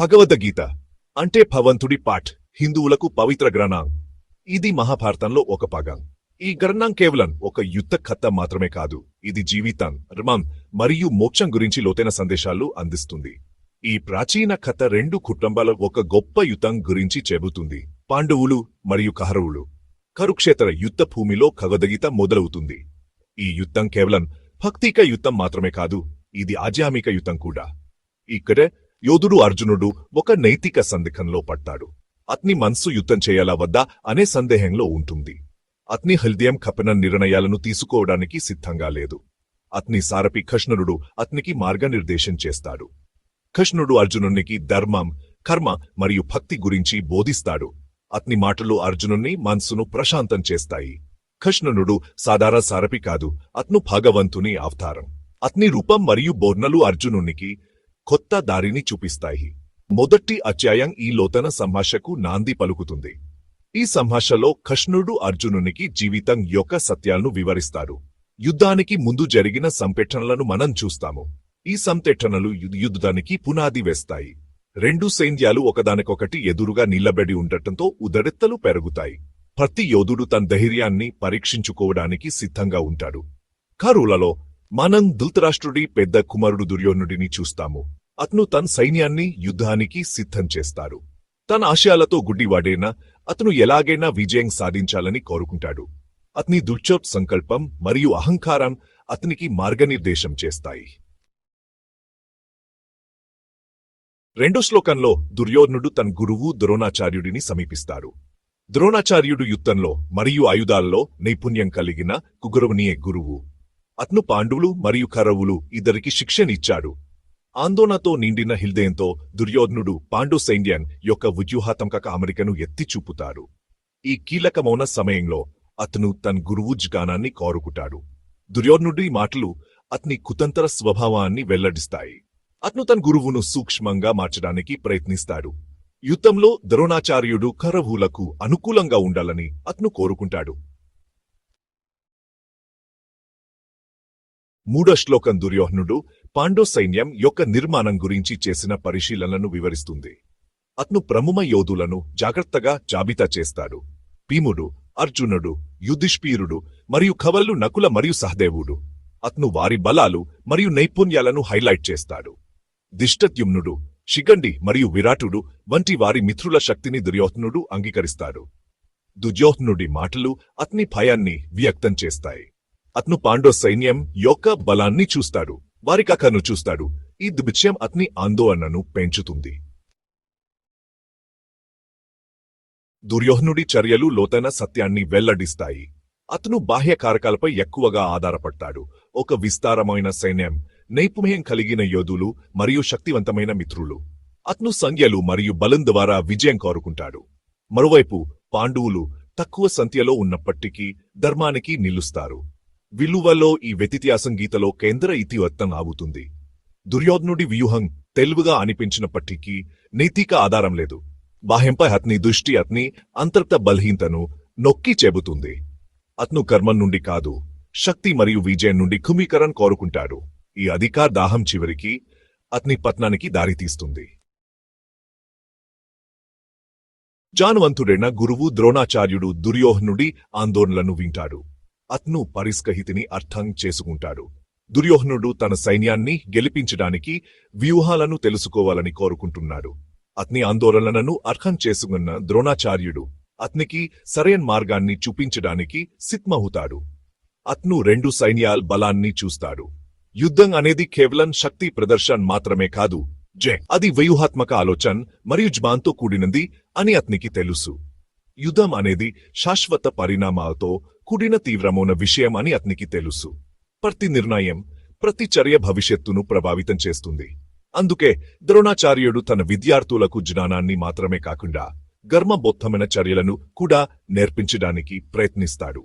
భగవద్గీత అంటే భవంతుడి పాఠ్ హిందువులకు పవిత్ర గ్రంథం. ఇది మహాభారతంలో ఒక భాగం. ఈ గ్రంథం కేవలం ఒక యుద్ధ కథ మాత్రమే కాదు ఇది జీవితం రుమం మరియు మోక్షం గురించి లోతైన సందేశాలు అందిస్తుంది. ఈ ప్రాచీన కథ రెండు కుటుంబాల ఒక గొప్ప యుద్ధం గురించి చెబుతుంది. పాండవులు మరియు కహరవులు కరుక్షేత్ర యుద్ధ భూమిలో భగవద్గీత మొదలవుతుంది. ఈ యుద్ధం కేవలం భక్తిక యుద్ధం మాత్రమే కాదు ఇది ఆధ్యాత్మిక యుద్ధం కూడా. ఇక్కడ యోధుడు అర్జునుడు ఒక నైతిక సందేహంలో పడ్డాడు. అతని మనసు యుద్ధం చేయాలా వద్దా అనే సందేహంలో ఉంటుంది. అతని హృదయం కపన నిర్ణయాలను తీసుకోవడానికి సిద్ధంగా లేదు. అతని సారపి కృష్ణుడు అతనికి మార్గనిర్దేశం చేస్తాడు. కృష్ణుడు అర్జునునికి ధర్మం కర్మ మరియు భక్తి గురించి బోధిస్తాడు. అతని మాటలు అర్జునుని మనసును ప్రశాంతం చేస్తాయి. కృష్ణునుడు సాధారణ సారపి కాదు అతను భగవంతుని అవతారం. అతని రూపం మరియు బోర్నలు అర్జునునికి కొత్త దారిని చూపిస్తాయి. మొదటి అధ్యాయం ఈ లోతన సంభాషకు నాంది పలుకుతుంది. ఈ సంభాషలో కృష్ణుడు అర్జునునికి జీవితం యొక్క సత్యాలను వివరిస్తారు. యుద్ధానికి ముందు జరిగిన సంపెట్టనలను మనం చూస్తాము. ఈ సంతెట్టనలు యుద్ధానికి పునాది వేస్తాయి. రెండు సైన్యాలు ఒకదానికొకటి ఎదురుగా నిలబడి ఉండటంతో ఉదరెత్తలు పెరుగుతాయి. ప్రతి యోధుడు తన ధైర్యాన్ని పరీక్షించుకోవడానికి సిద్ధంగా ఉంటాడు. కరులలో మనం ధృతరాష్ట్రుడి పెద్ద కుమారుడు దుర్యోధనుడిని చూస్తాము. అతను తన సైన్యాన్ని యుద్ధానికి సిద్ధం చేస్తారు. తన ఆశయాలతో గుడ్డివాడైనా అతను ఎలాగైనా విజయం సాధించాలని కోరుకుంటాడు. అతని దుర్చోప్ సంకల్పం మరియు అహంకారం అతనికి మార్గనిర్దేశం చేస్తాయి. రెండో శ్లోకంలో దుర్యోధనుడు తన గురువు ద్రోణాచార్యుడిని సమీపిస్తారు ద్రోణాచార్యుడు యుద్ధంలో మరియు ఆయుధాల్లో నైపుణ్యం కలిగిన కుగురువునియే గురువు. అతను పాండవులు మరియు కరవులు ఇద్దరికి శిక్షనిచ్చాడు ఆందోళనతో నిండిన హిల్దేయంతో దుర్యోధనుడు పాండు సైన్యం యొక్క వ్యూహాత్మక అమరికను ఎత్తి చూపుతాడు. ఈ కీలకమౌన సమయంలో అతను తన గురువు జ్ఞానాన్ని కోరుకుంటాడు. దుర్యోధనుడి మాటలు అతని కుతంత్ర స్వభావాన్ని వెల్లడిస్తాయి. అతను తన గురువును సూక్ష్మంగా మార్చడానికి ప్రయత్నిస్తాడు. యుద్ధంలో ద్రోణాచార్యుడు కరవులకు అనుకూలంగా ఉండాలని అతను కోరుకుంటాడు. మూడో శ్లోకం దుర్యోహ్నుడు పాండో సైన్యం యొక్క నిర్మాణం గురించి చేసిన పరిశీలనను వివరిస్తుంది. అతను ప్రముఖ యోధులను జాగ్రత్తగా జాబితా చేస్తాడు. భీముడు అర్జునుడు యుధిష్ఠీరుడు మరియు కవల్లు నకుల మరియు సహదేవుడు. అతను వారి బలాలు మరియు నైపుణ్యాలను హైలైట్ చేస్తాడు. దిష్టత్యుమ్నుడు శిఖండి మరియు విరాటుడు వంటి వారి మిత్రుల శక్తిని దుర్యోధనుడు అంగీకరిస్తాడు. దుర్యోధనుడి మాటలు అతని భయాన్ని వ్యక్తం చేస్తాయి. అతను పాండవ సైన్యం యొక్క బలాన్ని చూస్తాడు. వారి కథను చూస్తాడు. ఈ దృశ్యం అతని ఆందోళనను పెంచుతుంది. దుర్యోహ్నుడి చర్యలు లోతైన సత్యాన్ని వెల్లడిస్తాయి. అతను బాహ్య కారకాలపై ఎక్కువగా ఆధారపడతాడు. ఒక విస్తారమైన సైన్యం నైపుణ్యం కలిగిన యోధులు మరియు శక్తివంతమైన మిత్రులు. అతను సంఖ్యలు మరియు బలం ద్వారా విజయం కోరుకుంటాడు. మరోవైపు పాండువులు తక్కువ సంఖ్యలో ఉన్నప్పటికీ ధర్మానికి నిలుస్తారు. విలువలో ఈ వ్యతిత్యాసం గీతలో కేంద్ర ఇతివత్తం ఆగుతుంది. దుర్యోధనుడి వ్యూహం తెలివిగా అనిపించినప్పటికీ నైతిక ఆధారం లేదు. బాహ్యంపై అతని దృష్టి అతని అంతర్గత బలహీనతను నొక్కి చెబుతుంది. అతను కర్మం నుండి కాదు శక్తి మరియు విజయం నుండి కుమీకరణ్ కోరుకుంటాడు. ఈ అధికార దాహం చివరికి అతని పత్నానికి దారితీస్తుంది జానవంతుడైన గురువు ద్రోణాచార్యుడు దుర్యోధనుడి ఆందోళనలను వింటాడు. అతను పరిస్కహితిని అర్థం చేసుకుంటాడు. దుర్యోధనుడు తన సైన్యాన్ని గెలిపించడానికి వ్యూహాలను తెలుసుకోవాలని కోరుకుంటున్నాడు. అతని ఆందోళనలను అర్థం చేసుకున్న ద్రోణాచార్యుడు అతనికి సరైన మార్గాన్ని చూపించడానికి సిద్ధమవుతాడు. అతను రెండు సైన్యాల బలాన్ని చూస్తాడు. యుద్ధం అనేది కేవలం శక్తి ప్రదర్శన్ మాత్రమే కాదు. జే! అది వ్యూహాత్మక ఆలోచన మరియు జ్మాన్తో కూడినది అని అతనికి తెలుసు. యుద్ధం అనేది శాశ్వత పరిణామాలతో కూడిన తీవ్రమైన విషయం అని అతనికి తెలుసు. ప్రతి నిర్ణయం ప్రతి చర్య భవిష్యత్తును ప్రభావితం చేస్తుంది. అందుకే ద్రోణాచార్యుడు తన విద్యార్థులకు జ్ఞానాన్ని మాత్రమే కాకుండా గర్మబొత్తమైన చర్యలను కూడా నేర్పించడానికి ప్రయత్నిస్తాడు.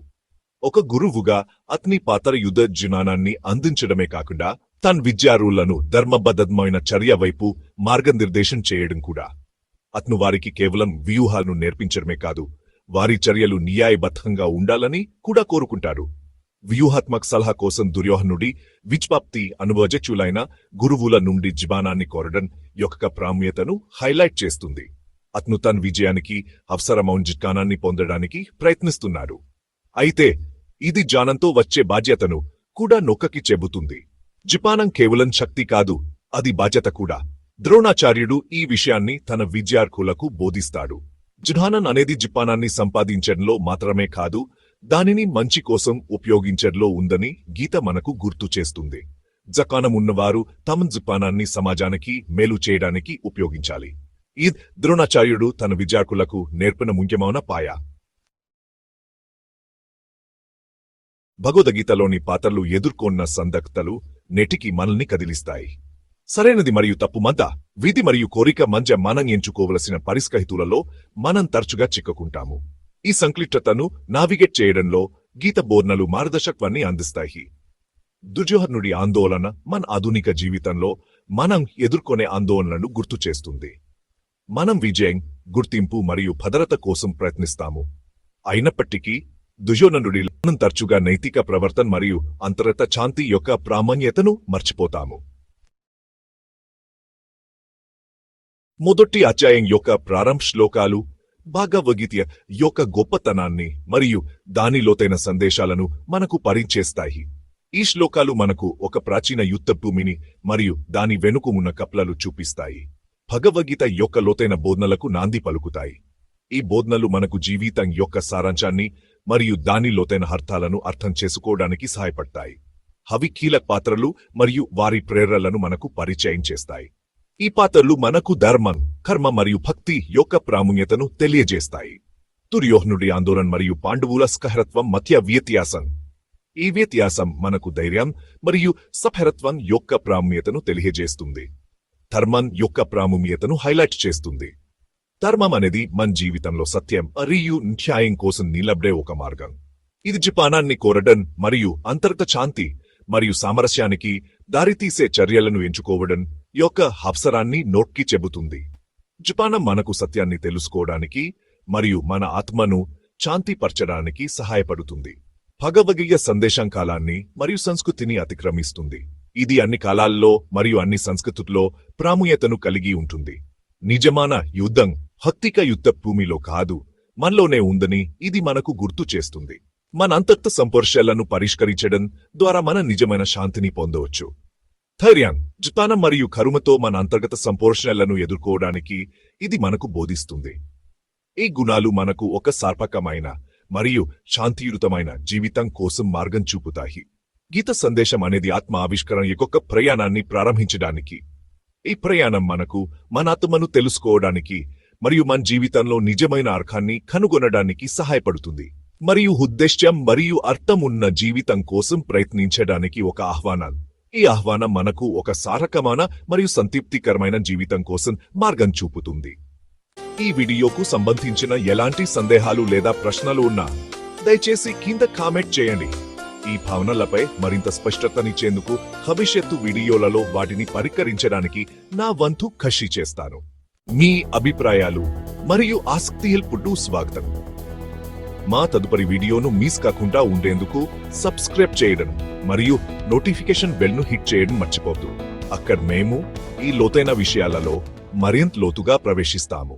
ఒక గురువుగా అతని పాత్ర యుద్ధ జ్ఞానాన్ని అందించడమే కాకుండా తన విద్యార్థులను ధర్మబద్ధమైన చర్య వైపు మార్గనిర్దేశం చేయడం కూడా. అతను వారికి కేవలం వ్యూహాలను నేర్పించడమే కాదు వారి చర్యలు న్యాయబద్ధంగా ఉండాలని కూడా కోరుకుంటాడు. వ్యూహాత్మక సలహా కోసం దుర్యోహనుడి విజ్పాప్తి అనుభవజచులైన గురువుల నుండి జిబానాన్ని కోరడం యొక్క ప్రాముఖ్యతను హైలైట్ చేస్తుంది. అతను తన విజయానికి అవసరమౌన్ జిట్కానాన్ని పొందడానికి ప్రయత్నిస్తున్నాడు. అయితే ఇది జానంతో వచ్చే బాధ్యతను కూడా నొక్కకి చెబుతుంది. జిపానం కేవలం శక్తి కాదు అది బాధ్యత కూడా. ద్రోణాచార్యుడు ఈ విషయాన్ని తన విద్యార్థులకు బోధిస్తాడు. జుహానన్ అనేది జిపానాన్ని సంపాదించడంలో మాత్రమే కాదు దానిని మంచి కోసం ఉపయోగించడంలో ఉందని గీత మనకు గుర్తు చేస్తుంది. జకానం ఉన్నవారు తమ జిపానాన్ని సమాజానికి మేలు చేయడానికి ఉపయోగించాలి. ఈ ద్రోణాచార్యుడు తన విద్యార్థులకు నేర్పిన ముఖ్యమైన పాయ. భగవద్గీతలోని పాత్రలు ఎదుర్కొన్న సందక్తలు నెటికి మనల్ని కదిలిస్తాయి. సరైనది మరియు తప్పు మధ్య విధి మరియు కోరిక మధ్య మనం ఎంచుకోవలసిన పరిస్కహితులలో మనం తరచుగా చిక్కుకుంటాము. ఈ సంక్లిష్టతను నావిగేట్ చేయడంలో గీత బోర్నలు మార్గదర్శకత్వాన్ని అందిస్తాయి. దుర్యోధనుడి ఆందోళన మన ఆధునిక జీవితంలో మనం ఎదుర్కొనే ఆందోళనను గుర్తు చేస్తుంది. మనం విజయం గుర్తింపు మరియు భద్రత కోసం ప్రయత్నిస్తాము. అయినప్పటికీ దుర్యోధనుడి మనం తరచుగా నైతిక ప్రవర్తన మరియు అంతరత శాంతి యొక్క ప్రామాణ్యతను మర్చిపోతాము. మొదటి అధ్యాయం యొక్క ప్రారంభ శ్లోకాలు భాగవగీత యొక్క గొప్పతనాన్ని మరియు దాని లోతైన సందేశాలను మనకు పరిచేస్తాయి ఈ శ్లోకాలు మనకు ఒక ప్రాచీన యుద్ధ భూమిని మరియు దాని వెనుక ఉన్న కప్లలు చూపిస్తాయి. భగవద్గీత యొక్క లోతైన బోధనలకు నాంది పలుకుతాయి. ఈ బోధనలు మనకు జీవితం యొక్క సారాంశాన్ని మరియు దాని లోతైన అర్థాలను అర్థం చేసుకోవడానికి సహాయపడతాయి. అవి కీలక పాత్రలు మరియు వారి ప్రేరణలను మనకు పరిచయం చేస్తాయి. ఈ పాత్రలు మనకు ధర్మం కర్మ మరియు భక్తి యొక్క ప్రాముఖ్యతను తెలియజేస్తాయి. దుర్యోహ్నుడి ఆందోళన మరియు పాండవుల స్కహరత్వం మధ్య వ్యత్యాసం. ఈ వ్యత్యాసం మనకు ధైర్యం మరియు సఫరత్వం యొక్క ప్రాముఖ్యతను తెలియజేస్తుంది. ధర్మం యొక్క ప్రాముఖ్యతను హైలైట్ చేస్తుంది. ధర్మం అనేది మన జీవితంలో సత్యం మరియు న్యాయం కోసం నిలబడే ఒక మార్గం. ఇది జపానాన్ని కోరడం మరియు అంతర్గత శాంతి మరియు సామరస్యానికి దారితీసే చర్యలను ఎంచుకోవడం యొక్క అవసరాన్ని నోట్కి చెబుతుంది. జపానం మనకు సత్యాన్ని తెలుసుకోవడానికి మరియు మన ఆత్మను శాంతిపరచడానికి సహాయపడుతుంది. భగవగీయ సందేశం కాలాన్ని మరియు సంస్కృతిని అతిక్రమిస్తుంది. ఇది అన్ని కాలాల్లో మరియు అన్ని సంస్కృతుల్లో ప్రాముఖ్యతను కలిగి ఉంటుంది. నిజమాన యుద్ధం హక్తిక యుద్ధ భూమిలో కాదు మనలోనే ఉందని ఇది మనకు గుర్తు చేస్తుంది. మన అంతర్త సంపర్శాలను పరిష్కరించడం ద్వారా మన నిజమైన శాంతిని పొందవచ్చు. ధైర్యం జుతానం మరియు కరుమతో మన అంతర్గత సంపోషణలను ఎదుర్కోవడానికి ఇది మనకు బోధిస్తుంది. ఈ గుణాలు మనకు ఒక సార్పకమైన మరియు శాంతియుతమైన జీవితం కోసం మార్గం చూపుతాయి. గీత సందేశం అనేది ఆత్మ ఆవిష్కరణ యొక్క ప్రయాణాన్ని ప్రారంభించడానికి. ఈ ప్రయాణం మనకు మన ఆత్మను తెలుసుకోవడానికి మరియు మన జీవితంలో నిజమైన అర్థాన్ని కనుగొనడానికి సహాయపడుతుంది. మరియు ఉద్దేశ్యం మరియు అర్థం ఉన్న జీవితం కోసం ప్రయత్నించడానికి ఒక ఆహ్వానం. ఈ ఆహ్వానం మనకు ఒక సారకమైన మరియు సంతృప్తికరమైన జీవితం కోసం మార్గం చూపుతుంది. ఈ వీడియోకు సంబంధించిన ఎలాంటి సందేహాలు లేదా ప్రశ్నలు ఉన్నా దయచేసి కింద కామెంట్ చేయండి. ఈ భావనలపై మరింత స్పష్టతనిచ్చేందుకు భవిష్యత్తు వీడియోలలో వాటిని పరికరించడానికి నా వంతు కషి చేస్తాను. మీ అభిప్రాయాలు మరియు ఆసక్తి హెల్పుడు స్వాగతం. మా తదుపరి వీడియోను మిస్ కాకుండా ఉండేందుకు సబ్స్క్రైబ్ చేయడం మరియు నోటిఫికేషన్ బెల్ను హిట్ చేయడం మర్చిపోద్దు అక్కడ మేము ఈ లోతైన విషయాలలో మరింత లోతుగా ప్రవేశిస్తాము.